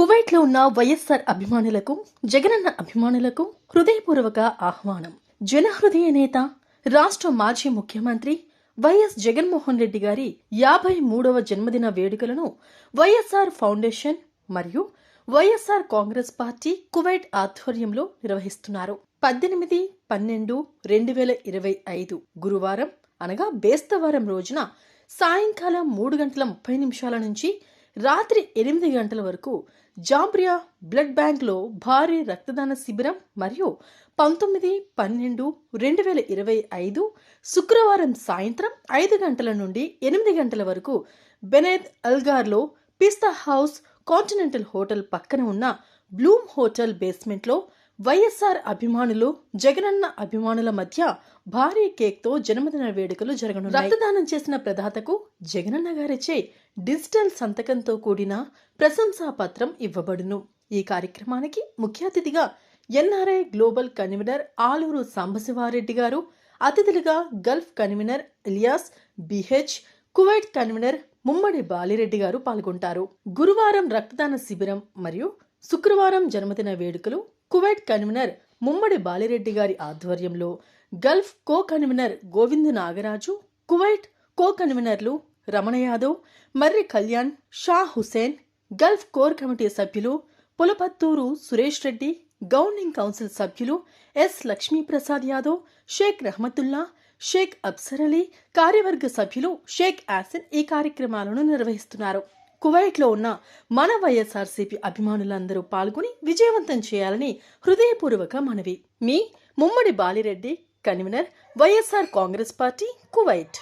కువైట్లో ఉన్న వైఎస్ఆర్ అభిమానులకు జగనన్న అభిమానులకు హృదయపూర్వక ఆహ్వానం. జనహృదయ నేత రాష్ట్ర మాజీ ముఖ్యమంత్రి వైఎస్ జగన్మోహన్ రెడ్డి గారి యాభై మూడవ జన్మదిన వేడుకలను వైఎస్ఆర్ ఫౌండేషన్ మరియు వైఎస్ఆర్ కాంగ్రెస్ పార్టీ కువైట్ ఆధ్వర్యంలో నిర్వహిస్తున్నారు. పద్దెనిమిది పన్నెండు రెండు వేల ఇరవై ఐదు గురువారం అనగా బేస్తవారం రోజున సాయంకాలం మూడు గంటల ముప్పై నిమిషాల నుంచి రాత్రి ఎనిమిది గంటల వరకు జాంబ్రియా బ్లడ్ బ్యాంక్లో భారీ రక్తదాన శిబిరం మరియు పంతొమ్మిది పన్నెండు రెండు వేల ఇరవై ఐదు శుక్రవారం సాయంత్రం ఐదు గంటల నుండి ఎనిమిది గంటల వరకు బెనేద్ అల్గార్లో పిస్తా హౌస్ కాంటినెంటల్ హోటల్ పక్కన ఉన్న బ్లూమ్ హోటల్ బేస్మెంట్లో వైఎస్ఆర్ అభిమానులు జగనన్న అభిమానుల మధ్య భారీ కేక్తో జన్మదిన వేడుకలు జరగనున్నాయి. రక్తదానం చేసిన ప్రదాతకు జగనన్న గారిచే డిజిటల్ సంతకంతో కూడిన ప్రశంసా పత్రం ఇవ్వబడును. ఈ కార్యక్రమానికి ముఖ్య అతిథిగా NRI global convener Aluru Sambasiva Reddy గారు అతిథులుగా Gulf convener Ilyas BH Kuwait convener Mummadi Balireddy గారు పాల్గొంటారు. గురువారం రక్తదాన శిబిరం మరియు శుక్రవారం జన్మదిన వేడుకలు కువైట్ కన్వీనర్ ముమ్మడి బాలిరెడ్డి గారి ఆధ్వర్యంలో Gulf co convener Govind Nagaraju Kuwait co కన్వీనర్లు Ramana Yadav Marri Kalyan Shah Hussain Gulf core committee సభ్యులు పులపత్తూరు సురేష్ రెడ్డి గవర్నింగ్ కౌన్సిల్ సభ్యులు ఎస్ లక్ష్మీప్రసాద్ యాదవ్ షేక్ రహమతుల్లా షేక్ అబ్సర్ అలీ కార్యవర్గ సభ్యులు షేక్ యాసిన్ ఈ కార్యక్రమాలను నిర్వహిస్తున్నారు. కువైట్లో ఉన్న మన వైఎస్ఆర్సీపీ అభిమానులందరూ పాల్గొని విజయవంతం చేయాలని హృదయపూర్వక మనవి. మీ Mummadi Balireddy convener YSR Congress party Kuwait.